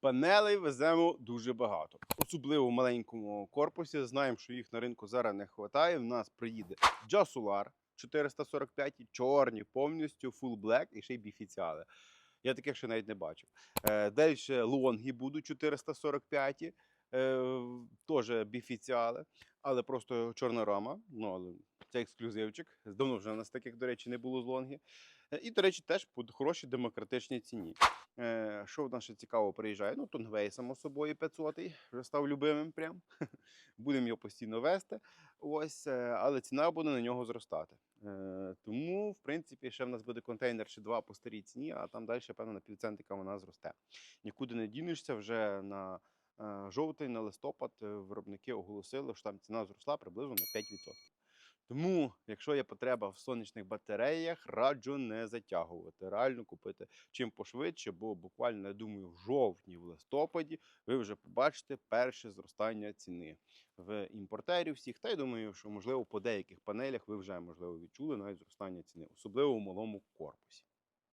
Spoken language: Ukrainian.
Панелей веземо дуже багато, особливо в маленькому корпусі. Знаємо, що їх на ринку зараз не вистачає. В нас приїде Джасулар 445, чорні, повністю full black і ще й біфіціали. Я таких ще навіть не бачив. Е, Далі лонги будуть 445, е, теж біфіціали, але просто чорна рама. Ну, але це ексклюзивчик. Давно вже у нас таких, до речі, не було з лонги. Е, І, до речі, теж по хорошій демократичній ціні. Е, Що в нас ще цікаво приїжджає? Ну, Тонгвей, само собою, 500 вже став любимим прям. Будемо його постійно вести. Ось, е, але ціна буде на нього зростати. Тому, в принципі, ще в нас буде контейнер чи два по старій ціні, а там далі, певно, на півцентика вона зросте. Нікуди не дінешся вже на жовтень, на листопад виробники оголосили, що там ціна зросла приблизно на 5%. Тому, якщо є потреба в сонячних батареях, раджу не затягувати, реально купити чим пошвидше, бо буквально, я думаю, в жовтні, в листопаді ви вже побачите перше зростання ціни в імпортерів всіх. Та й думаю, що можливо по деяких панелях ви вже можливо відчули навіть зростання ціни, особливо у малому корпусі.